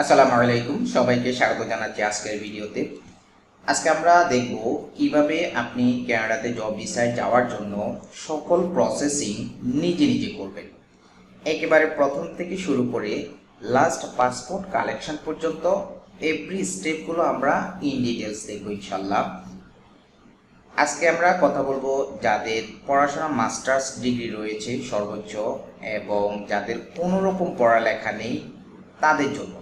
আসসালামু আলাইকুম, সবাইকে স্বাগত জানাচ্ছি আজকের ভিডিওতে। আজকে আমরা দেখব কীভাবে আপনি কানাডাতে জব ভিসায় যাওয়ার জন্য সকল প্রসেসিং নিজে নিজে করবেন। একেবারে প্রথম থেকে শুরু করে লাস্ট পাসপোর্ট কালেকশন পর্যন্ত এভরি স্টেপগুলো আমরা ইন ডিটেলস দেখব ইনশাল্লাহ আজকে আমরা কথা বলব যাদের পড়াশোনা মাস্টার্স ডিগ্রি রয়েছে সর্বোচ্চ এবং যাদের কোনো রকম পড়ালেখা নেই তাদের জন্য।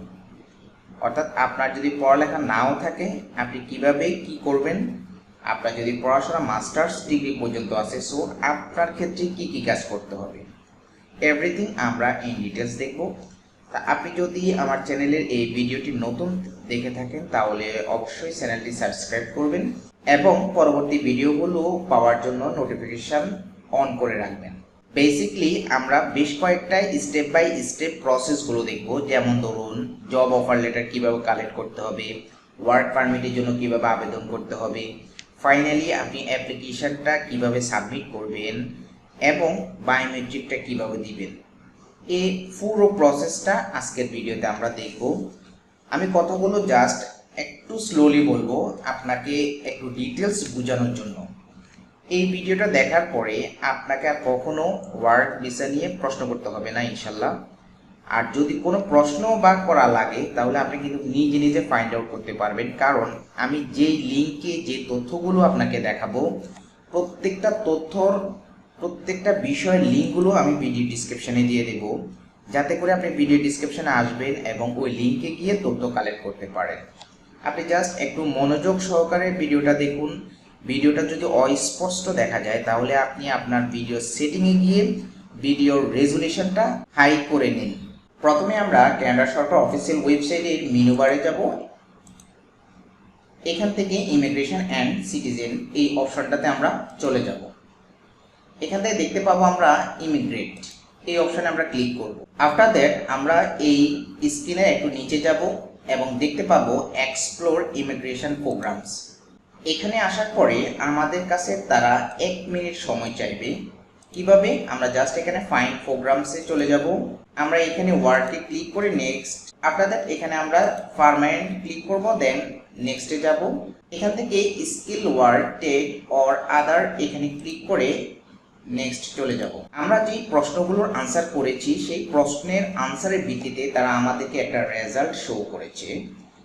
অর্থাৎ আপনার যদি পড়ালেখা নাও থাকে, আপনি কীভাবে কি করবেন? আপনার যদি পড়াশোনা, মাস্টার্স, ডিগ্রি পর্যন্ত আছে সো আপনার ক্ষেত্রে কি কি কাজ করতে হবে? এভরিথিং আমরা ইন ডিটেলস দেখব। তা আপনি যদি আমার চ্যানেলের এই ভিডিওটি নতুন দেখে থাকেন, তাহলে অবশ্যই চ্যানেলটি সাবস্ক্রাইব করবেন এবং পরবর্তী ভিডিওগুলো পাওয়ার জন্য নোটিফিকেশন অন করে রাখবেন। বেসিকলি আমরা বেশ কয়েকটা স্টেপ বাই স্টেপ প্রসেসগুলো দেখব। যেমন ধরুন জব অফার লেটার কীভাবে কালেক্ট করতে হবে ওয়ার্ক পারমিটের জন্য কীভাবে আবেদন করতে হবে। ফাইনালি আপনি অ্যাপ্লিকেশনটা কীভাবে সাবমিট করবেন এবং বায়োমেট্রিকটা কীভাবে দিবেন। এই পুরো প্রসেসটা আজকের ভিডিওতে আমরা দেখব। আমি কথাগুলো জাস্ট একটু স্লোলি বলব আপনাকে একটু ডিটেলস বোঝানোর জন্য। এই ভিডিওটা দেখার পরে আপনাকে আর কখনো ওয়ার্ক ভিসা নিয়ে প্রশ্ন করতে হবে না, ইনশাল্লাহ। আর যদি কোনো প্রশ্ন বা করা লাগে, তাহলে আপনি কিন্তু নিজে নিজে ফাইন্ড আউট করতে পারবেন। কারণ আমি যেই লিঙ্কে যে তথ্যগুলো আপনাকে দেখাবো, প্রত্যেকটা তথ্যর, প্রত্যেকটা বিষয়ের লিঙ্কগুলো আমি ভিডিও ডিসক্রিপশনে দিয়ে দেব। যাতে করে আপনি ভিডিও ডিসক্রিপশনে আসবেন এবং ওই লিঙ্কে গিয়ে তথ্য কালেক্ট করতে পারেন। আপনি জাস্ট একটু মনোযোগ সহকারে ভিডিওটা দেখুন। ভিডিওটা যদি অস্পষ্ট দেখা যায়, তাহলে আপনি আপনার ভিডিও সেটিংয়ে গিয়ে ভিডিওর রেজুলেশনটা হাই করে নিন। প্রথমে আমরা ক্যানাডা সরকার অফিসিয়াল ওয়েবসাইটের মেনু বারে যাব। এখান থেকে ইমিগ্রেশন অ্যান্ড সিটিজেন এই অপশনটাতে আমরা চলে যাব। এখান থেকে দেখতে পাবো আমরা ইমিগ্রেট এই অপশনে আমরা ক্লিক করব। আফটার দ্যাট আমরা এই স্ক্রিনে একটু নিচে যাব এবং দেখতে পাবো এক্সপ্লোর ইমিগ্রেশন প্রোগ্রামস এখানে আসার পরে আমাদের কাছে তারা এক মিনিট সময় চাইবে। কীভাবে? আমরা জাস্ট এখানে ফাইন প্রোগ্রামসে চলে যাব। আমরা এখানে ওয়ার্ডে ক্লিক করে নেক্সট আফটার দ্যাট এখানে আমরা পারমানেন্ট ক্লিক করব দেন নেক্সটে যাব। এখান থেকে skill ward tech or other এখানে ক্লিক করে নেক্সট চলে যাব। আমরা যেই প্রশ্নগুলোর আনসার করেছি, সেই প্রশ্নের আনসারের ভিত্তিতে তারা আমাদেরকে একটা রেজাল্ট শো করেছে।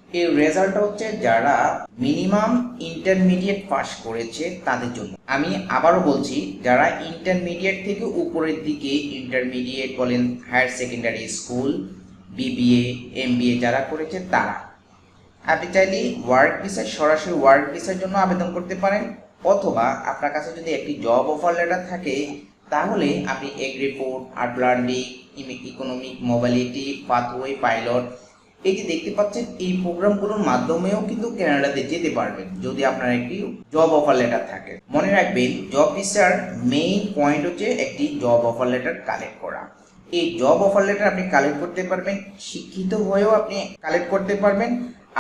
এই রেজাল্ট হচ্ছে যারা মিনিমাম ইন্টারমিডিয়েট পাস করেছে তাদের জন্য। আমি আবারও বলছি, যারা ইন্টারমিডিয়েট থেকে উপরের দিকে ইন্টারমিডিয়েট বলেন higher secondary school BBA MBA যারা করেছে তারা। আপনি চাইলে ওয়ার্ক ভিসায় সরাসরি ওয়ার্ক ভিসার জন্য আবেদন করতে পারেন, অথবা আপনার কাছে যদি একটি জব অফার লেটার থাকে, তাহলে আপনি এগ্রিপোর্ট Atlantic economic mobility pathway pilot এই যে দেখতে পাচ্ছেন, এই প্রোগ্রামগুলোর মাধ্যমেও কিন্তু কানাডাতে যেতে পারবেন, যদি আপনার একটি জব অফার লেটার থাকে। মনে রাখবেন জব ভিসার মেইন পয়েন্ট হচ্ছে একটি জব অফার লেটার কালেক্ট করা। এই জব অফার লেটার আপনি কালেক্ট করতে পারবেন, শিক্ষিত হয়েও আপনি কালেক্ট করতে পারবেন।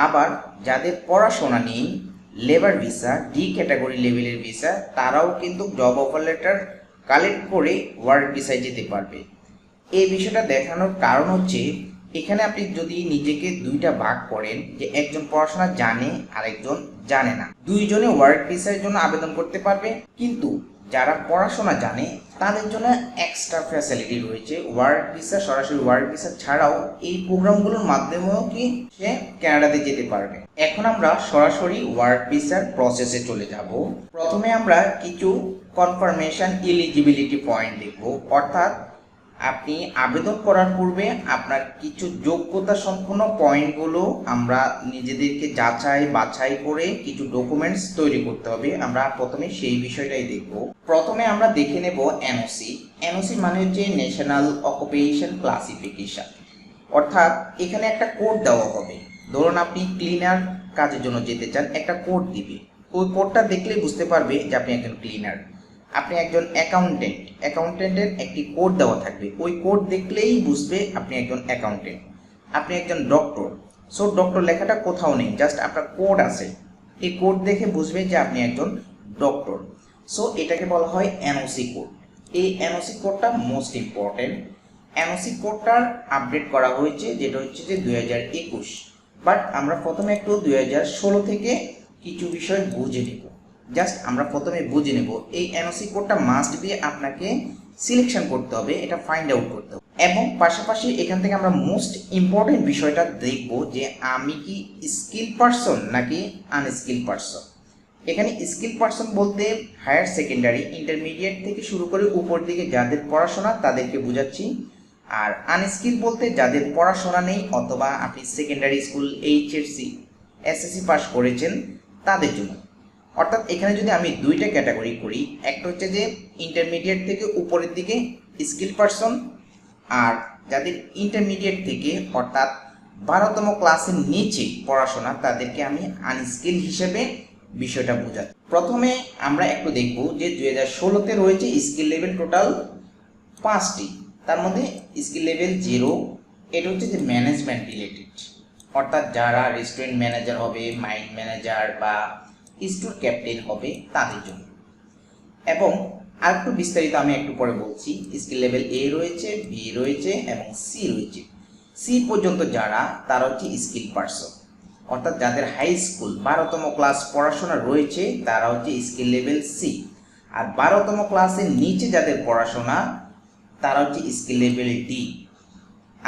আবার যাদের পড়াশোনা নেই লেবার ভিসা ডি ক্যাটাগরি লেভেলের ভিসা তারাও কিন্তু জব অফার লেটার কালেক্ট করে ওয়ার্ক ভিসায় যেতে পারবে। এই বিষয়টা দেখানোর কারণ হচ্ছে এখানে আপনি যদি নিজেকে দুইটা ভাগ করেন, যে একজন পড়াশোনা জানে আর একজন জানে না। দুইজনে ওয়ার্ক ভিসার জন্য আবেদন করতে পারবে, কিন্তু যারা পড়াশোনা জানে, তাদের জন্য এক্সট্রা ফ্যাসিলিটি রয়েছে। ওয়ার্ক ভিসা সরাসরি ওয়ার্ক ভিসা ছাড়াও এই প্রোগ্রামগুলোর মাধ্যমেও কি সে কানাডাতে যেতে পারবে। এখন আমরা সরাসরি ওয়ার্ক ভিসার প্রসেসে চলে যাব। প্রথমে আমরা কিছু কনফার্মেশন এলিজিবিলিটি পয়েন্ট দেখব, অর্থাৎ আপনি আবেদন করার পূর্বে আপনার কিছু যোগ্যতা সম্পন্ন পয়েন্টগুলো আমরা নিজেদেরকে যাচাই বাছাই করে কিছু ডকুমেন্টস তৈরি করতে হবে। আমরা প্রথমে সেই বিষয়টাই দেখব। প্রথমে আমরা দেখে নেব এনওসি এনওসি মানে হচ্ছে ন্যাশনাল অকুপেশন ক্লাসিফিকেশন অর্থাৎ এখানে একটা কোড দেওয়া হবে। ধরুন আপনি ক্লিনার কাজের জন্য যেতে চান, একটা কোড দিবে। ওই কোডটা দেখলেই বুঝতে পারবে যে আপনি একজন ক্লিনার আপনি একজন অ্যাকাউন্টেন্ট অ্যাকাউন্টেন্টের একটি কোড দেওয়া থাকবে। ওই কোড দেখলেই বুঝবে আপনি একজন অ্যাকাউন্টেন্ট আপনি একজন ডক্টর সো ডক্টর লেখাটা কোথাও নেই জাস্ট আপনার কোড আছে। এই কোড দেখে বুঝবে যে আপনি একজন ডক্টর সো এটাকে বলা হয় এনওসি কোড এই এনওসি কোডটা মোস্ট ইম্পর্টেন্ট এনওসি কোডটার আপডেট করা হয়েছে, যেটা হচ্ছে যে দুই হাজার একুশ। বাট আমরা প্রথমে একটু দুই হাজার ষোলো থেকে কিছু বিষয় বুঝে নেব। জাস্ট আমরা প্রথমে বুঝে নেব, এই এনওসি কোডটা মাস্ট বি আপনাকে সিলেকশন করতে হবে, এটা ফাইন্ড আউট করতে হবে। এবং পাশাপাশি এখান থেকে আমরা মোস্ট ইম্পর্টেন্ট বিষয়টা দেখব যে আমি কি স্কিল পারসন নাকি আনস্কিল পারসন এখানে স্কিল পারসন বলতে হায়ার সেকেন্ডারি ইন্টারমিডিয়েট থেকে শুরু করে উপর দিকে যাদের পড়াশোনা তাদেরকে বোঝাচ্ছি। আর আনস্কিল বলতে যাদের পড়াশোনা নেই অথবা আপনি secondary school HSC SSC pass করেছেন, তাদের জন্য। অর্থাৎ এখানে যদি আমি দুইটা ক্যাটাগরি করি, একটা হচ্ছে যে ইন্টারমিডিয়েট থেকে উপরের দিকে স্কিল পারসন আর যাদের ইন্টারমিডিয়েট থেকে অর্থাৎ বারোতম ক্লাসের নিচে পড়াশোনা, তাদেরকে আমি আনস্কিল হিসেবে বিষয়টা বোঝাচ্ছি। প্রথমে আমরা একটু দেখব যে দুই হাজার ষোলোতে রয়েছে স্কিল লেভেল টোটাল পাঁচটি। তার মধ্যে স্কিল লেভেল জিরো এটা হচ্ছে যে ম্যানেজমেন্ট রিলেটেড অর্থাৎ যারা রেস্টুরেন্ট ম্যানেজার হবে মাইন্ড ম্যানেজার বা স্টোর ক্যাপ্টেন হবে তাদের জন্য। এবং আরেকটু বিস্তারিত আমি একটু পরে বলছি স্কিল লেভেল এ রয়েছে বি রয়েছে এবং সি রয়েছে। সি পর্যন্ত যারা, তারা হচ্ছে স্কিল পার্সন অর্থাৎ যাদের হাই স্কুল বারোতম ক্লাস পড়াশোনা রয়েছে, তারা হচ্ছে স্কিল লেভেল সি আর বারোতম ক্লাসের নিচে যাদের পড়াশোনা, তারা হচ্ছে স্কিল লেভেল ডি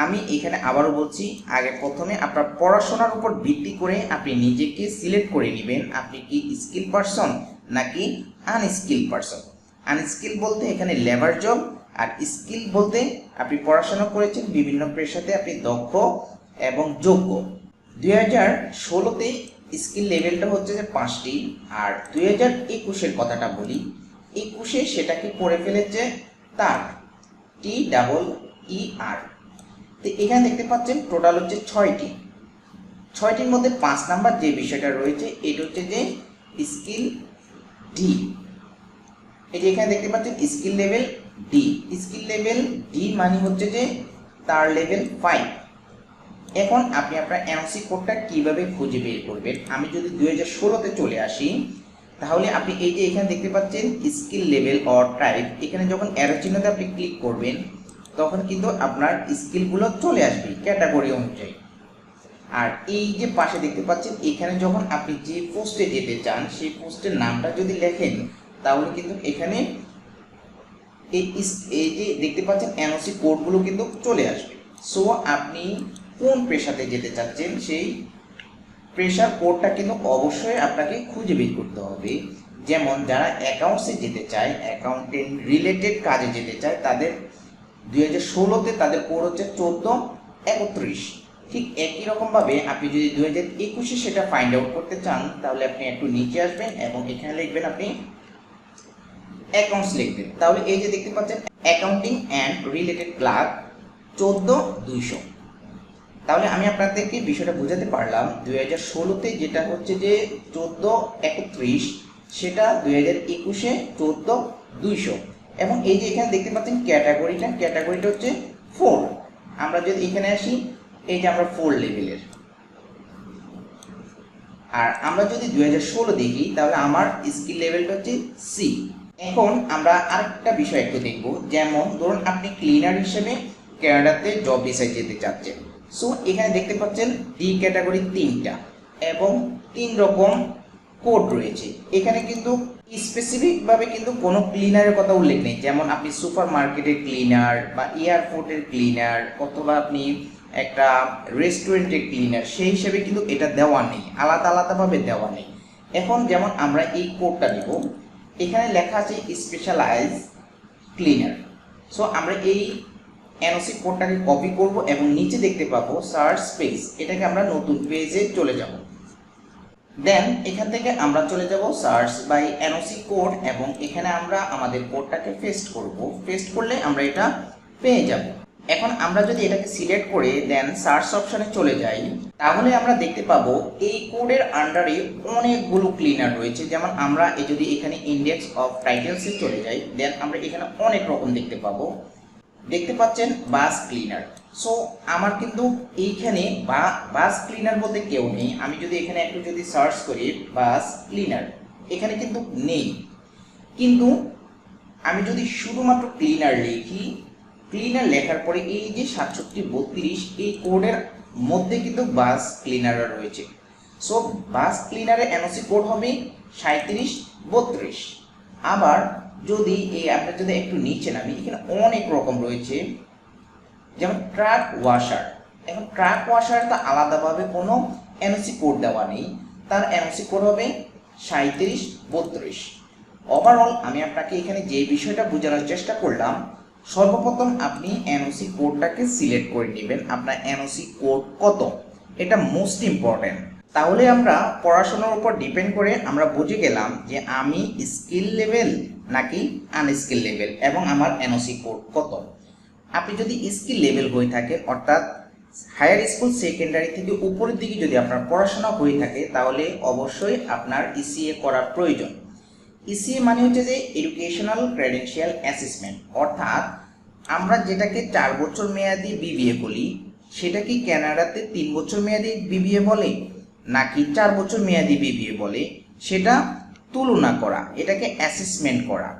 আমি এখানে আবারও বলছি, আগে প্রথমে আপনার পড়াশোনার উপর ভিত্তি করে আপনি নিজেকে সিলেক্ট করে নেবেন। আপনি কি স্কিল পারসন নাকি আনস্কিল পারসন আনস্কিল বলতে এখানে লেবার জব আর স্কিল বলতে আপনি পড়াশোনা করেছেন, বিভিন্ন পেশাতে আপনি দক্ষ এবং যোগ্য। দুই হাজার ষোলোতে স্কিল লেভেলটা হচ্ছে যে পাঁচটি, আর দুই হাজার একুশের কথাটা বলি। একুশে সেটাকে করে ফেলেছে তার টি ডাবল ই আর তো এখানে দেখতে পাচ্ছেন টোটাল হচ্ছে ছয়টি। ছয়টির মধ্যে পাঁচ নাম্বার যে বিষয়টা রয়েছে, এটা হচ্ছে যে স্কিল ডি এই যে এখানে দেখতে পাচ্ছেন skill level D skill level D মানে হচ্ছে যে তার লেভেল ফাইভ এখন আপনি আপনার এনওসি কোডটা কীভাবে খুঁজে বের করবেন? আমি যদি দুই হাজার ষোলোতে চলে আসি, তাহলে আপনি এই যে এখানে দেখতে পাচ্ছেন স্কিল লেভেল অর টাইপ এখানে যখন অ্যারো চিহ্নতে আপনি ক্লিক করবেন তখন কিন্তু আপনার স্কিলগুলো চলে আসবে ক্যাটাগরি অনুযায়ী। আর এই যে পাশে দেখতে পাচ্ছেন, এখানে যখন আপনি যে পোস্টে যেতে চান, সেই পোস্টের নামটা যদি লেখেন, তাহলে কিন্তু এখানে এই এই যে দেখতে পাচ্ছেন এনওসি কোডগুলো কিন্তু চলে আসবে। সো আপনি কোন পেশাতে যেতে চাচ্ছেন, সেই প্রেশার কোডটা কিন্তু অবশ্যই আপনাকে খুঁজে বের করতে হবে। যেমন, যারা অ্যাকাউন্টসে যেতে চায় অ্যাকাউন্টেন্ট রিলেটেড কাজে যেতে চায়, তাদের দুই হাজার ষোলোতে তাদের কোড হচ্ছে চোদ্দ, একত্রিশ। ঠিক একই রকমভাবে আপনি যদি দুই হাজার একুশে সেটা ফাইন্ড আউট করতে চান, তাহলে আপনি একটু নিচে আসবেন এবং এখানে লিখবেন আপনি অ্যাকাউন্টস লিখবেন। তাহলে এই যে দেখতে পাচ্ছেন অ্যাকাউন্টিং অ্যান্ড রিলেটেড ক্লার্ক চোদ্দ, দুইশো। তাহলে আমি আপনাদেরকে বিষয়টা বোঝাতে পারলাম, দুই হাজার ষোলোতে যেটা হচ্ছে যে চোদ্দ, একত্রিশ, সেটা দুই হাজার একুশে চোদ্দ, দুইশো। এবং এই যে এখানে দেখতে পাচ্ছেন ক্যাটাগরিটা ক্যাটাগরিটা হচ্ছে ফোর আমরা যদি এখানে আসি, এই যে আমরা ফোর লেভেলের আর আমরা যদি দুই হাজার ষোলো দেখি, তাহলে আমার স্কিল লেভেলটা হচ্ছে সি এখন আমরা আরেকটা বিষয় একটু দেখব। যেমন ধরুন আপনি ক্লিনার হিসেবে ক্যানাডাতে জব ভিসায় যেতে চাচ্ছেন। সো এখানে দেখতে পাচ্ছেন ডি ক্যাটাগরি তিনটা এবং তিন রকম কোড রয়েছে। এখানে কিন্তু স্পেসিফিকভাবে কিন্তু কোনো ক্লিনারের কথা উল্লেখ নেই। যেমন আপনি সুপার মার্কেটের ক্লিনার বা এয়ারপোর্টের ক্লিনার অথবা আপনি একটা রেস্টুরেন্টের ক্লিনার সেই হিসেবে কিন্তু এটা দেওয়া নেই। আলাদা আলাদাভাবে দেওয়া নেই। এখন যেমন আমরা এই কোডটা নিব, এখানে লেখা আছে স্পেশালাইজ ক্লিনার সো আমরা এই এনওসি কোডটাকে কপি করব এবং নিচে দেখতে পাবো সার্চ পেজ এটাকে আমরা নতুন পেজে চলে যাব। দেন এখান থেকে আমরা চলে যাব সার্চ বাই এনওসি কোড এবং এখানে আমরা আমাদের কোডটাকে পেস্ট করব। পেস্ট করলে আমরা এটা পেয়ে যাব। এখন আমরা যদি এটাকে সিলেক্ট করে দেন সার্চ অপশনে চলে যাই, তাহলে আমরা দেখতে পাবো এই কোডের আন্ডারে অনেকগুলো ক্লিনার রয়েছে। যেমন আমরা যদি এখানে ইন্ডেক্স অফ টাইটেলসে চলে যাই দেন আমরা এখানে অনেক রকম দেখতে পাবো। দেখতে পাচ্ছেন বাস ক্লিনার। সো আমার কিন্তু এইখানে বা, বাস ক্লিনার বলতে কেউ নেই। আমি যদি এখানে একটু যদি সার্চ করি, বাস ক্লিনার, এখানে কিন্তু নেই। কিন্তু আমি যদি শুধুমাত্র ক্লিনার লিখি, ক্লিনার লেখার পরে এই যে সাতষট্টি বত্রিশ, এই কোডের মধ্যে কিন্তু বাস ক্লিনারও রয়েছে। সো বাস ক্লিনারের এনওসি কোড হবে সাঁত্রিশ বত্রিশ। আবার যদি এই আপনি যদি একটু নিচে নামি, এখানে অনেক রকম রয়েছে। যেমন ট্রাক ওয়াশার এখন ট্রাক ওয়াশার তো আলাদাভাবে কোনো এনওসি কোড দেওয়া নেই। তার এনওসি কোড হবে সাঁত্রিশ বত্রিশ। ওভারঅল আমি আপনাকে এখানে যে বিষয়টা বোঝানোর চেষ্টা করলাম, সর্বপ্রথম আপনি এনওসি কোডটাকে সিলেক্ট করে নেবেন। আপনার এনওসি কোড কত? এটা মোস্ট ইম্পর্ট্যান্ট তাহলে আমরা পড়াশোনার উপর ডিপেন্ড করে আমরা বুঝে গেলাম যে আমি স্কিল লেভেল নাকি আনস্কিল লেভেল এবং আমার এনওসি কোড কত? আপনি যদি স্কিল লেভেল হয়ে থাকে, অর্থাৎ হায়ার স্কুল সেকেন্ডারি থেকে উপরের দিকে যদি আপনার পড়াশোনা হয়ে থাকে, তাহলে অবশ্যই আপনার ইসিএ করার প্রয়োজন। ইসিএ মানে হচ্ছে যে এডুকেশনাল ক্রেডেনশিয়াল অ্যাসেসমেন্ট অর্থাৎ আমরা যেটাকে চার বছর মেয়াদি বিবিএ বলি সেটা কি ক্যানাডাতে তিন বছর মেয়াদি বিবিএ বলে, নাকি চার বছর মেয়াদি বিবিএ বলে, সেটা তুলনা করা, এটাকে অ্যাসেসমেন্ট করা।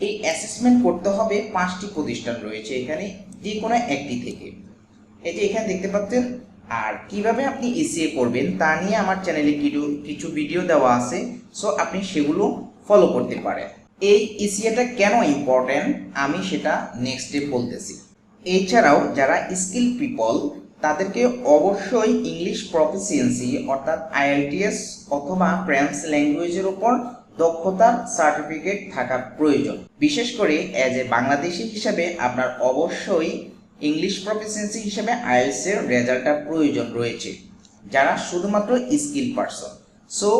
এই অ্যাসেসমেন্ট করতে হবে পাঁচটি প্রতিষ্ঠান রয়েছে এখানে, যে কোনো একটি থেকে। এই যে এখানে দেখতে পাচ্ছেন, আর কীভাবে আপনি এসিএ করবেন তা নিয়ে আমার চ্যানেলে কিছু কিছু ভিডিও দেওয়া আছে সো আপনি সেগুলো ফলো করতে পারেন। এই এসিএটা কেন ইম্পর্ট্যান্ট আমি সেটা নেক্সট ডে বলতেছি। এছাড়াও যারা স্কিল পিপল তাদেরকে অবশ্যই ইংলিশ প্রফিসিয়েন্সি অর্থাৎ আইএলটিএস অথবা ফ্রেঞ্চ ল্যাঙ্গুয়েজের উপর দক্ষতার সার্টিফিকেট থাকা প্রয়োজন। বিশেষ করে অ্যাজ এ বাংলাদেশি হিসাবে আপনার অবশ্যই ইংলিশ প্রফিসিয়েন্সি হিসাবে আইএলস এর রেজাল্টটা প্রয়োজন রয়েছে, যারা শুধুমাত্র skill person so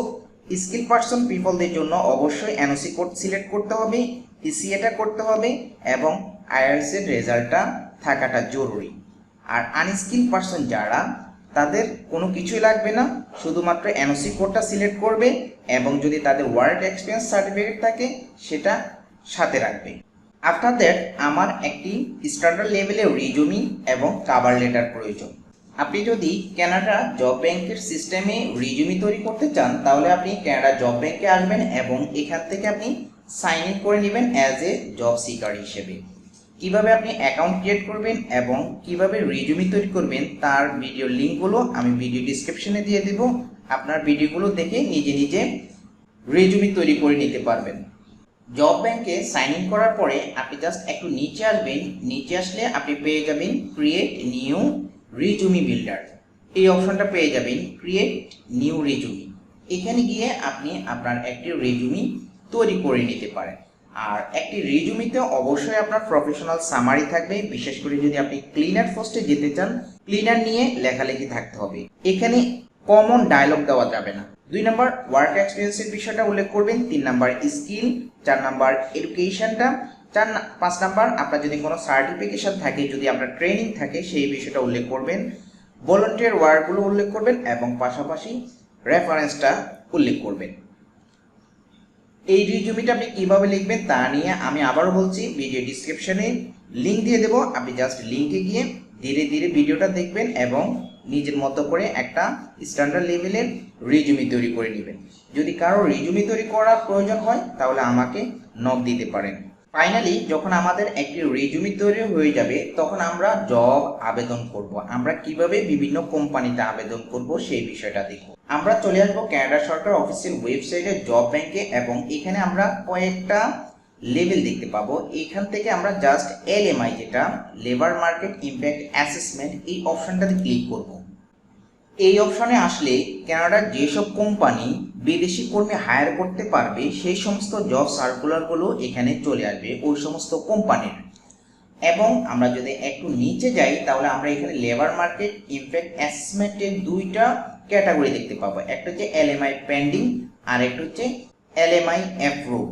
skill person পিপলদের জন্য অবশ্যই এনওসি কোড সিলেক্ট করতে হবে ইসিএটা করতে হবে এবং আইএলস এর রেজাল্টটা থাকাটা জরুরি। আর আনস্কিল পারসন যারা তাদের কোনো কিছুই লাগবে না, শুধুমাত্র এনওসি কোডটা সিলেক্ট করবে এবং যদি তাদের ওয়ার্ড এক্সপিরিয়েন্স সার্টিফিকেট থাকে, সেটা সাথে রাখবে। আফটার দ্যাট আমার একটি স্ট্যান্ডার্ড লেভেলের রিজুমি এবং কাভার লেটার প্রয়োজন। আপনি যদি ক্যানাডা জব ব্যাংকের সিস্টেমে রিজুমি তৈরি করতে চান, তাহলে আপনি ক্যানাডা জব ব্যাংকে আসবেন এবং এখান থেকে আপনি সাইন ইন করে নেবেন অ্যাজ এ জব সিকার হিসেবে। কীভাবে আপনি অ্যাকাউন্ট ক্রিয়েট করবেন এবং কীভাবে রিজুমি তৈরি করবেন তার ভিডিও লিঙ্কগুলো আমি ভিডিও ডিসক্রিপশনে দিয়ে দেব। আপনার ভিডিওগুলো দেখে নিজে নিজে রেজুমি তৈরি করে নিতে পারবেন। জব ব্যাংকে সাইন ইন করার পরে আপনি জাস্ট একটু নিচে আসবেন। নিচে আসলে আপনি পেয়ে যাবেন ক্রিয়েট নিউ রিজুমি বিল্ডার এই অপশনটা পেয়ে যাবেন ক্রিয়েট নিউ রেজুমি এখানে গিয়ে আপনি আপনার একটি রেজুমি তৈরি করে নিতে পারেন। আর একটি রেজুমিতে অবশ্যই আপনার প্রফেশনাল সামারি থাকবে, বিশেষ করে যদি আপনি ক্লিনার পোস্টে যেতে চান ক্লিনার নিয়ে লেখালেখি থাকতে হবে। এখানে কমন ডায়লগ দেওয়া যাবে না। দুই নাম্বার ওয়ার্ক এক্সপিরিয়েন্সের বিষয়টা উল্লেখ করবেন, তিন নাম্বার স্কিল চার নাম্বার এডুকেশনটা চার পাঁচ নাম্বার, আপনার যদি কোনো সার্টিফিকেশন থাকে, যদি আপনার ট্রেনিং থাকে, সেই বিষয়টা উল্লেখ করবেন ভলেন্টিয়ার ওয়ার্কগুলো উল্লেখ করবেন, এবং পাশাপাশি রেফারেন্সটা উল্লেখ করবেন। এই রিজুমিটা আপনি কীভাবে লিখবেন তা নিয়ে আমি আবারও বলছি ভিডিও ডিসক্রিপশনে লিঙ্ক দিয়ে দেবো। আপনি জাস্ট লিংকে গিয়ে ধীরে ধীরে ভিডিওটা দেখবেন এবং নিজের মতো করে একটা স্ট্যান্ডার্ড লেভেলের রিজুমি তৈরি করে নেবেন। যদি কারও রিজুমি তৈরি করার প্রয়োজন হয়, তাহলে আমাকে নক দিতে পারেন। ফাইনালি যখন আমাদের একটি রিজুমি তৈরি হয়ে যাবে, তখন আমরা জব আবেদন করব। আমরা কীভাবে বিভিন্ন কোম্পানিতে আবেদন করব, সেই বিষয়টা দেখব। আমরা চলে আসব ক্যানাডা সরকার অফিসিয়াল ওয়েবসাইটে জব ব্যাংকে এবং এখানে আমরা কয়েকটা লেভেল দেখতে পাবো। এখান থেকে আমরা জাস্ট এলএমআই যেটা লেবার মার্কেট ইমপ্যাক্ট অ্যাসেসমেন্ট এই অপশানটাতে ক্লিক করব। এই অপশনে আসলে কানাডার যেসব কোম্পানি বিদেশি কর্মী হায়ার করতে পারবে, সেই সমস্ত জব সার্কুলারগুলো এখানে চলে আসবে। ওই সমস্ত কোম্পানির এবং আমরা যদি একটু নিচে যাই, তাহলে আমরা এখানে লেবার মার্কেট ইমপ্যাক্ট অ্যাসেসমেন্টের দুইটা ক্যাটাগরি দেখতে পাবো। একটা হচ্ছে এলএমআই পেন্ডিং আর একটা হচ্ছে এলএমআই অ্যাপ্রুভ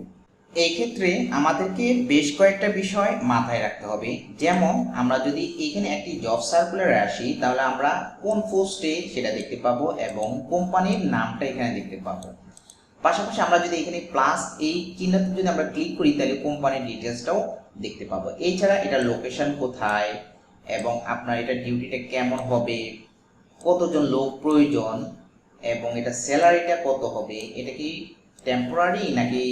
এই ক্ষেত্রে আমাদেরকে বেশ কয়েকটা বিষয় মাথায় রাখতে হবে। যেমন, আমরা যদি এখানে একটি জব সার্কুলারে আসি, তাহলে আমরা কোন পোস্টে সেটা দেখতে পাবো এবং কোম্পানির নামটা এখানে দেখতে পাবো। পাশাপাশি আমরা যদি এখানে প্লাস এই চিহ্নতে যদি আমরা ক্লিক করি, তাহলে কোম্পানির ডিটেলসটাও দেখতে পাবো। এছাড়া এটা লোকেশন কোথায় এবং আপনার এটা ডিউটিটা কেমন হবে, কতজন লোক প্রয়োজন এবং এটা স্যালারিটা কত হবে, এটা কি টেম্পোরারি নাকি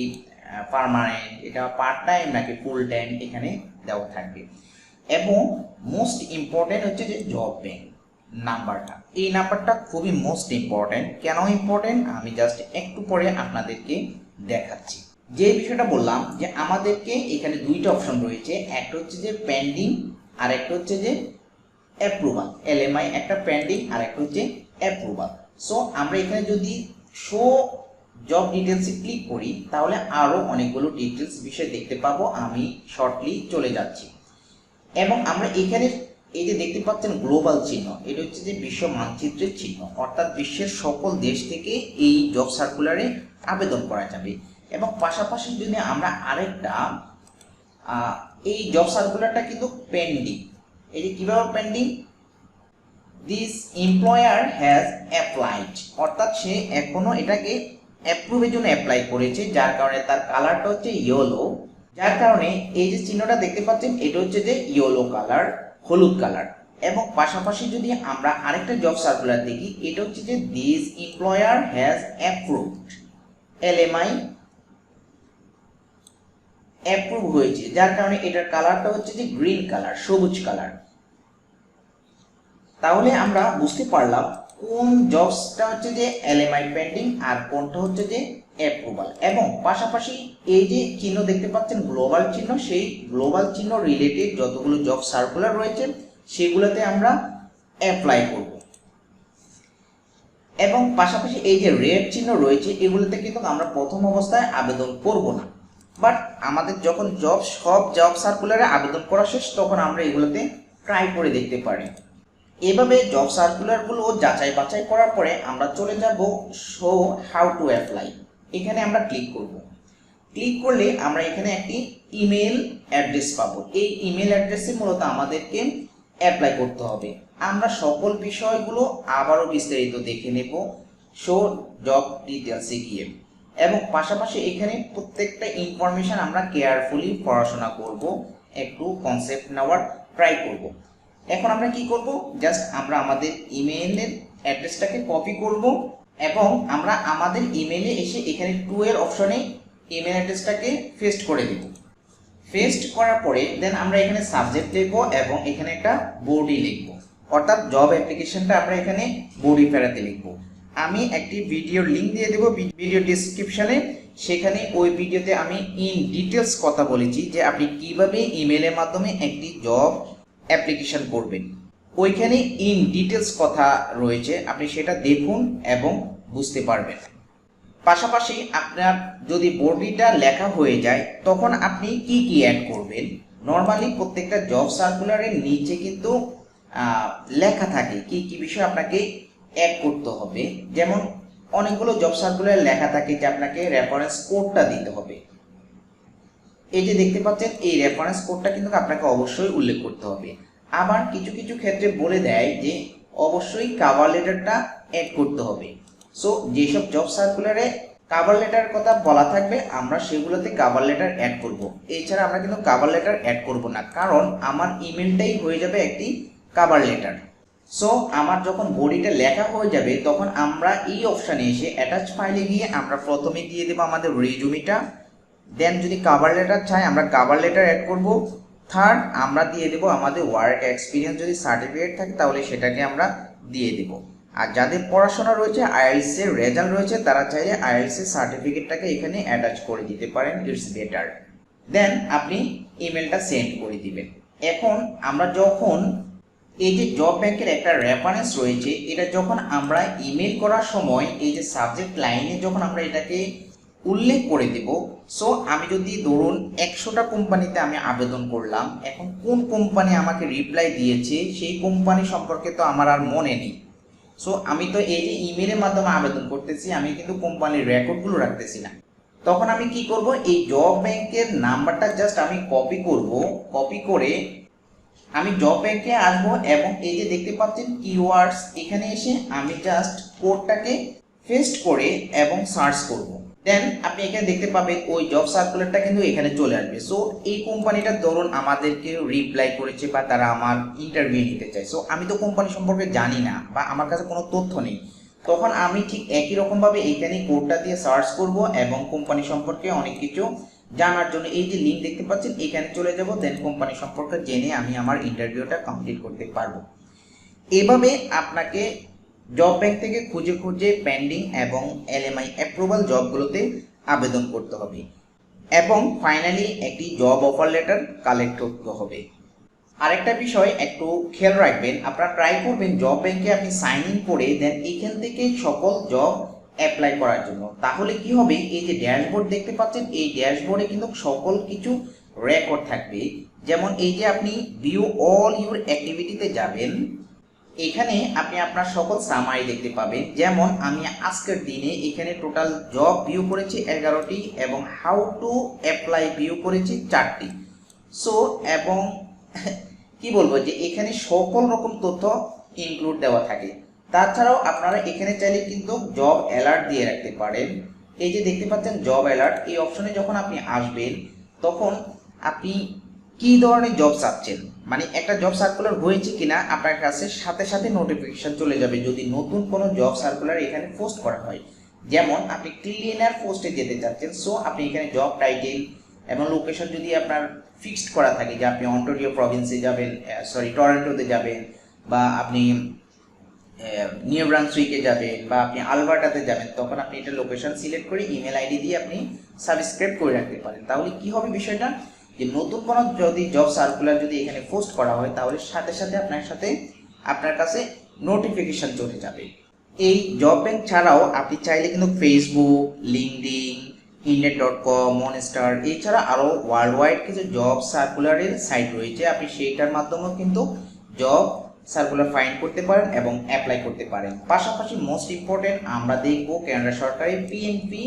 পার্মানেন্ট এটা পার্ট টাইম নাকি ফুল টাইম এখানে দেওয়া থাকবে। এবং মোস্ট ইম্পর্টেন্ট হচ্ছে যে জব ব্যাংক নাম্বারটা এই নাম্বারটা খুবই মোস্ট ইম্পর্টেন্ট কেন ইম্পর্টেন্ট আমি জাস্ট একটু পরে আপনাদেরকে দেখাচ্ছি। যে বিষয়টা বললাম যে আমাদেরকে এখানে দুইটা অপশন রয়েছে, একটা হচ্ছে যে পেন্ডিং আর একটা হচ্ছে যে অ্যাপ্রুভাল এলএমআই একটা পেন্ডিং আর একটা হচ্ছে অ্যাপ্রুভাল সো আমরা এখানে যদি শো জব ডিটেলসে ক্লিক করি, তাহলে আরও অনেকগুলো ডিটেলস বিষয় দেখতে পাবো, আমি শর্টলি চলে যাচ্ছি। এবং আমরা এখানে এই যে দেখতে পাচ্ছেন গ্লোবাল চিহ্ন, এটা হচ্ছে যে বিশ্ব মানচিত্রের চিহ্ন, অর্থাৎ বিশ্বের সকল দেশ থেকে এই জব সার্কুলারে আবেদন করা যাবে। এবং পাশাপাশি যদি আমরা আরেকটা এই জব সার্কুলারটা কিন্তু পেন্ডিং এই যে কীভাবে pending this employer has applied অর্থাৎ সে এখনও এটাকে অ্যাপ্রুভের জন্য অ্যাপ্লাই করেছে, যার কারণে তার কালারটা হচ্ছে ইয়েলো যার কারণে এই যে চিহ্নটা দেখতে পাচ্ছেন, এটা হচ্ছে যে ইয়েলো কালার হলুদ কালার এবং পাশাপাশি যদি আমরা আরেকটা জব সার্কুলার দেখি, এটা হচ্ছে যে this employer has approved LMI approve হয়েছে। যার কারণে এটার কালারটা হচ্ছে যে গ্রিন কালার সবুজ কালার তাহলে আমরা বুঝতে পারলাম কোন জবসটা হচ্ছে যে এলএমআই পেন্ডিং আর কোনটা হচ্ছে যে অ্যাপ্রুভাল এবং পাশাপাশি এই যে চিহ্ন দেখতে পাচ্ছেন গ্লোবাল চিহ্ন, সেই গ্লোবাল চিহ্ন রিলেটেড যতগুলো জব সার্কুলার রয়েছে, সেগুলোতে আমরা অ্যাপ্লাই করব। এবং পাশাপাশি এই যে রেড চিহ্ন রয়েছে, এগুলোতে কিন্তু আমরা প্রথম অবস্থায় আবেদন করব না। বাট আমাদের যখন জব সব জব সার্কুলারে আবেদন করা শেষ, তখন আমরা এগুলোতে ট্রাই করে দেখতে পারি। এভাবে জব সার্কুলারগুলো যাচাই বাছাই করার পরে আমরা চলে যাব শো হাউ টু অ্যাপ্লাই এখানে আমরা ক্লিক করব। ক্লিক করলে আমরা এখানে একটি ইমেল অ্যাড্রেস পাবো। এই ইমেল অ্যাড্রেসে মূলত আমাদেরকে অ্যাপ্লাই করতে হবে। আমরা সকল বিষয়গুলো আবারও বিস্তারিত দেখে নেব। শো জব ডিটেলসে গিয়ে। এবং পাশাপাশি এখানে প্রত্যেকটা ইনফরমেশন আমরা কেয়ারফুলি পড়াশোনা করব, একটু কনসেপ্ট নেওয়ার ট্রাই করব। এখন আমরা কি করব? জাস্ট আমরা আমাদের ইমেইলের অ্যাড্রেসটাকে কপি করব এবং আমরা আমাদের ইমেইলে এসে এখানে টু এর অপশনে ইমেল অ্যাড্রেসটাকে পেস্ট করে দেব পেস্ট করার পরে দেন আমরা এখানে সাবজেক্ট লিখব এবং এখানে একটা বডি লিখব। অর্থাৎ জব অ্যাপ্লিকেশনটা আমরা এখানে বডি ফেরাতে লিখব। আমি একটি ভিডিওর লিংক দিয়ে দেবো ভিডিও ডিসক্রিপশনে সেখানে ওই ভিডিওতে আমি ইন ডিটেলস কথা বলেছি যে আপনি কীভাবে ইমেলের মাধ্যমে একটি জব অ্যাপ্লিকেশন করবেন। ওইখানে ইন ডিটেলস কথা রয়েছে, আপনি সেটা দেখুন এবং বুঝতে পারবেন। পাশাপাশি আপনার যদি বডিটা লেখা হয়ে যায়, তখন আপনি কি কি অ্যাড করবেন? নর্মালি প্রত্যেকটা জব সার্কুলারের নিচে কিন্তু লেখা থাকে কি কি বিষয় আপনাকে অ্যাড করতে হবে। যেমন অনেকগুলো জব সার্কুলার লেখা থাকে যে আপনাকে রেফারেন্স কোডটা দিতে হবে। এই যে দেখতে পাচ্ছেন, এই রেফারেন্স কোডটা কিন্তু আপনাকে অবশ্যই উল্লেখ করতে হবে। আবার কিছু কিছু ক্ষেত্রে বলে দেয় যে অবশ্যই কাভার লেটারটা অ্যাড করতে হবে। সো যেসব জব সার্কুলারে কাভার লেটার কথা বলা থাকবে, আমরা সেগুলোতে কাভার লেটার অ্যাড করব। এছাড়া আমরা কিন্তু কাভার লেটার অ্যাড করব না, কারণ আমার ইমেলটাই হয়ে যাবে একটি কাভার লেটার সো আমার যখন বডিটা লেখা হয়ে যাবে, তখন আমরা এই অপশানে এসে অ্যাটাচ ফাইলে গিয়ে আমরা প্রথমে দিয়ে দেবো আমাদের রেজুমিটা দেন যদি কাভার লেটার চাই, আমরা কাভার লেটার অ্যাড করব। থার্ড আমরা দিয়ে দেবো আমাদের ওয়ার্ক এক্সপিরিয়েন্স যদি সার্টিফিকেট থাকে, তাহলে সেটাকে আমরা দিয়ে দেব। আর যাদের পড়াশোনা রয়েছে আইএলস এর রেজাল্ট রয়েছে, তারা চাইলে আইএলস এর সার্টিফিকেটটাকে এখানে অ্যাটাচ করে দিতে পারেন ইটস বেটার দেন আপনি ইমেলটা সেন্ড করে দিবেন। এখন, আমরা যখন এই যে জব ব্যাংকের একটা রেফারেন্স রয়েছে, এটা যখন আমরা ইমেল করার সময় এই যে সাবজেক্ট লাইনে যখন আমরা এটাকে উল্লেখ করে দেব সো আমি যদি ধরুন একশোটা কোম্পানিতে আমি আবেদন করলাম, এখন কোন কোম্পানি আমাকে রিপ্লাই দিয়েছে, সেই কোম্পানি সম্পর্কে তো আমার আর মনে নেই। সো আমি তো এই যে ইমেলের মাধ্যমে আবেদন করতেছি, আমি কিন্তু কোম্পানির রেকর্ডগুলো রাখতেছি না। তখন আমি কি করব, এই জব ব্যাংকের নাম্বারটা জাস্ট আমি কপি করব কপি করে আমি জব ব্যাংকে আসব এবং এই যে দেখতে পাচ্ছেন কিওয়ার্ডস এখানে এসে আমি জাস্ট কোডটাকে পেস্ট করে এবং সার্চ করব। দেন আপনি এখানে দেখতে পাবেন ওই জব সার্কুলারটা কিন্তু এখানে চলে আসবে। সো এই কোম্পানিটা ধরুন আমাদেরকে রিপ্লাই করেছে বা তারা আমার ইন্টারভিউ নিতে চায়। সো আমি তো কোম্পানি সম্পর্কে জানি না বা আমার কাছে কোনো তথ্য নেই। তখন আমি ঠিক একই রকমভাবে এইখানে কোডটা দিয়ে সার্চ করব এবং কোম্পানি সম্পর্কে অনেক কিছু জানার জন্য এই যে লিঙ্ক দেখতে পাচ্ছেন, এখানে চলে যাব দেন কোম্পানি সম্পর্কে জেনে আমি আমার ইন্টারভিউটা কমপ্লিট করতে পারব। এভাবে আপনাকে জব ব্যাংক থেকে খুঁজে খুঁজে পেন্ডিং এবং এলএমআই অ্যাপ্রুভাল জবগুলোতে আবেদন করতে হবে। এবং ফাইনালি একটি জব অফার লেটার কালেক্ট করতে হবে। আরেকটা বিষয়, একটু খেয়াল রাখবেন, আপনারা ট্রাই করবেন জব ব্যাংকে আপনি সাইন ইন করে দেন এখান থেকে সকল জব অ্যাপ্লাই করার জন্য। তাহলে কি হবে? এই যে ড্যাশবোর্ড দেখতে পাচ্ছেন, এই ড্যাশবোর্ডে কিন্তু সকল কিছু রেকর্ড থাকবে। যেমন এই যে আপনি ভিউ অল ইউর অ্যাক্টিভিটিতে যাবেন, এখানে আপনি আপনার সকল সামারি দেখতে পাবেন। যেমন আমি আজকের দিনে এখানে টোটাল জব ভিউ করেছি এগারোটি এবং হাউ টু অ্যাপ্লাই ভিউ করেছি চারটি। সো এবং কি বলব যে এখানে সকল রকম তথ্য ইনক্লুড দেওয়া থাকে। তাছাড়াও আপনারা এখানে চাইলে কিন্তু জব অ্যালার্ট দিয়ে রাখতে পারেন। এই যে দেখতে পাচ্ছেন জব অ্যালার্ট এই অপশনে যখন আপনি আসবেন, তখন আপনি কি ধরনের জব চাচ্ছেন? মানে একটা জব সার্কুলার হয়েছে কিনা আপনার কাছে সাথে সাথে নোটিফিকেশন চলে যাবে যদি নতুন কোনো জব সার্কুলার এখানে পোস্ট করা হয়। যেমন আপনি ক্লিনার পোস্টে যেতে চাচ্ছেন সো আপনি এখানে জব টাইটেল এবং লোকেশন যদি আপনার ফিক্সড করা থাকে, যে আপনি অন্টোরিও প্রভিন্সে যাবেন সরি টরেন্টোতে যাবেন, বা আপনি নিউ ব্রান্সউইকে যাবেন বা আপনি আলবার্টাতে যাবেন, তখন আপনি এটা লোকেশন সিলেক্ট করে ইমেল আইডি দিয়ে আপনি সাবস্ক্রাইব করে রাখতে পারেন। তাহলে কি হবে বিষয়টা? যে নতুন কোনো যদি জব সার্কুলার যদি এখানে পোস্ট করা হয়, তাহলে সাথে সাথে আপনার সাথে আপনার কাছে নোটিফিকেশন চলে যাবে। এই জব ব্যাংক ছাড়াও আপনি চাইলে কিন্তু Facebook LinkedIn Indeed dot com Monster এছাড়া আরও ওয়ার্ল্ড ওয়াইড কিছু জব সার্কুলারের সাইট রয়েছে। আপনি সেইটার মাধ্যমেও কিন্তু জব সার্কুলার ফাইন করতে পারেন এবং অ্যাপ্লাই করতে পারেন। পাশাপাশি মোস্ট ইম্পর্টেন্ট আমরা দেখব কেনাডা সরকারের পিএনপি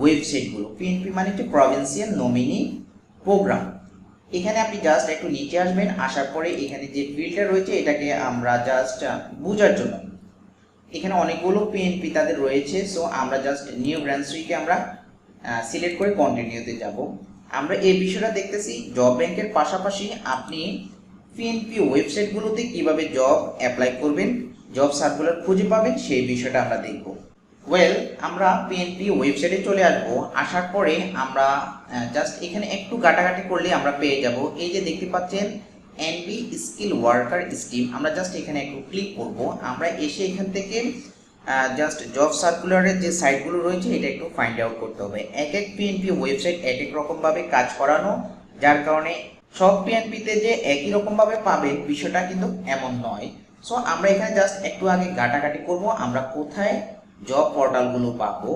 ওয়েবসাইটগুলো পিএনপি মানে হচ্ছে প্রভিন্সিয়াল নমিনি প্রোগ্রাম এখানে আপনি জাস্ট একটু নিচে আসবেন, আসার পরে এখানে যে ফিল্ডটা রয়েছে, এটাকে আমরা জাস্ট বোঝার জন্য। এখানে অনেকগুলো পিএনপি তাদের রয়েছে সো আমরা জাস্ট নিউ ব্রান্সুইকে আমরা সিলেক্ট করে কন্টিনিউতে যাব। আমরা এই বিষয়টা দেখতেছি জব ব্যাংকের পাশাপাশি আপনি পিএনপি ওয়েবসাইটগুলোতে কীভাবে জব অ্যাপ্লাই করবেন জব সার্কুলার খুঁজে পাবেন, সেই বিষয়টা আমরা দেখব। ওয়েল আমরা পিএনপি ওয়েবসাইটে চলে আসব। আসার পরে আমরা জাস্ট এখানে একটু গাটাগাটি করলে আমরা পেয়ে যাব। এই যে দেখতে পাচ্ছেন এনবি স্কিল ওয়ার্কার স্কিম আমরা জাস্ট এখানে একটু ক্লিক করব। আমরা এসে এখান থেকে জাস্ট জব সার্কুলারের যে সাইটগুলো রয়েছে, এটা একটু ফাইন্ড আউট করতে হবে। এক এক পিএনপি ওয়েবসাইট এক এক রকমভাবে কাজ করানো, যার কারণে সব পিএনপিতে যে একই রকমভাবে পাবেন বিষয়টা কিন্তু এমন নয়। সো আমরা এখানে জাস্ট একটু আগে ঘাটাঘাটি করব। আমরা কোথায় জব পোর্টালগুলো পাবো?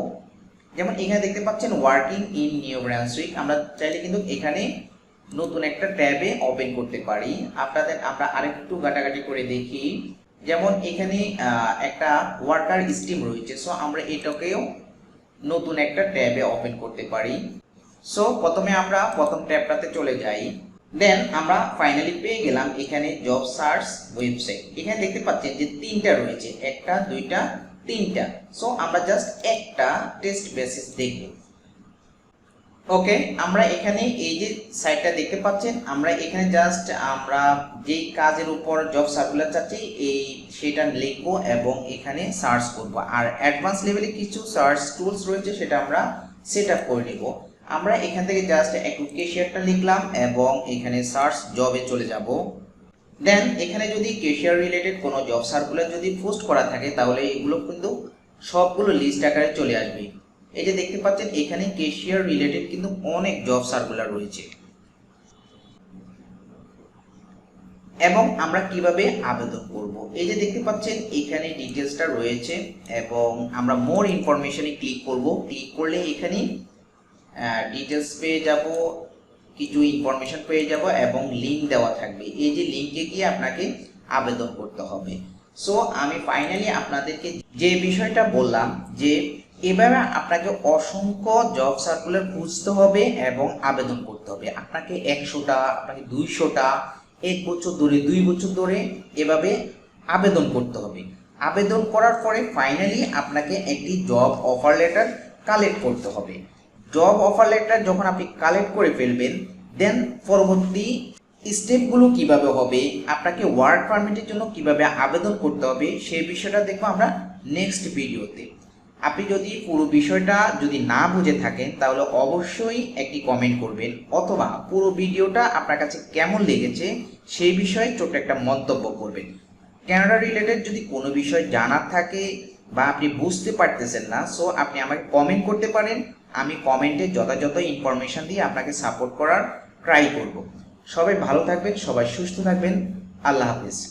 যেমন এখানে দেখতে পাচ্ছেন ওয়ার্কিং ইন নিউ ব্রান্সউইক আমরা চাইলে কিন্তু এখানে নতুন একটা ট্যাবে ওপেন করতে পারি। আপনাদের, আমরা আরেকটু ঘাটাঘাটি করে দেখি। যেমন এখানে একটা ওয়ার্কার স্টিম রয়েছে। সো আমরা এটাকেও নতুন একটা ট্যাবে ওপেন করতে পারি। সো প্রথমে আমরা প্রথম ট্যাবটাতে চলে যাই। দেন আমরা ফাইনালি পেয়ে গেলাম এখানে জব সার্চ ওয়েবসাইট এখানে দেখতে পাচ্ছেন যে তিনটা রয়েছে, একটা, দুইটা, তিনটা। সো আমরা জাস্ট একটা টেস্ট বেসিস দেখব। ওকে আমরা এখানে এই যে সাইটটা দেখতে পাচ্ছেন, আমরা এখানে জাস্ট আমরা যেই কাজের উপর জব সার্কুলার চাচ্ছি, এই সেটা লিখব এবং এখানে সার্চ করব। আর অ্যাডভান্স লেভেলে কিছু সার্চ টুলস রয়েছে, সেটা আমরা সেট আপ করে নিব। আমরা এখান থেকে জাস্ট কেশিয়ারটা লিখলাম এবং এখানে সার্চ জবে চলে যাব। দেন এখানে যদি কেশিয়ার রিলেটেড কোনো জব সার্কুলার যদি পোস্ট করা থাকে, তাহলে এগুলো কিন্তু সবগুলো লিস্ট আকারে চলে আসবে। এই যে দেখতে পাচ্ছেন, এখানে কেশিয়ার রিলেটেড কিন্তু অনেক জব সার্কুলার রয়েছে। এবং আমরা কীভাবে আবেদন করব? এই যে দেখতে পাচ্ছেন, এখানে ডিটেলসটা রয়েছে এবং আমরা মোর ইনফরমেশনে ক্লিক করব। ক্লিক করলে এখানে ডিটেলস পেয়ে যাব, কিছু ইনফরমেশন পেয়ে যাব এবং লিঙ্ক দেওয়া থাকবে। এই যে লিঙ্কে গিয়ে আপনাকে আবেদন করতে হবে। সো আমি ফাইনালি আপনাদেরকে যে বিষয়টা বললাম যে, এবারে আপনাকে অসংখ্য জব সার্কুলার খুঁজতে হবে এবং আবেদন করতে হবে। আপনাকে একশোটা, আপনাকে দুইশোটা, এক বছর ধরে, দুই বছর ধরে এভাবে আবেদন করতে হবে। আবেদন করার পরে ফাইনালি আপনাকে একটি জব অফার লেটার কালেক্ট করতে হবে। জব অফার লেটার যখন আপনি কালেক্ট করে ফেলবেন দেন পরবর্তী স্টেপগুলো কীভাবে হবে, আপনাকে ওয়ার্ক পারমিটের জন্য কীভাবে আবেদন করতে হবে সেই বিষয়টা দেখব আমরা নেক্সট ভিডিওতে আপনি যদি পুরো বিষয়টা যদি না বুঝে থাকেন, তাহলে অবশ্যই একটি কমেন্ট করবেন, অথবা পুরো ভিডিওটা আপনার কাছে কেমন লেগেছে, সেই বিষয়ে ছোট্ট একটা মন্তব্য করবেন। ক্যানাডা রিলেটেড যদি কোনো বিষয় জানার থাকে বা আপনি বুঝতে পারতেছেন না সো আপনি আমাকে কমেন্ট করতে পারেন আমি কমেন্টে যথাযথ ইনফরমেশান দিয়ে আপনাকে সাপোর্ট করার ট্রাই করব। সবাই ভালো থাকবেন, সবাই সুস্থ থাকবেন। আল্লাহ হাফিজ।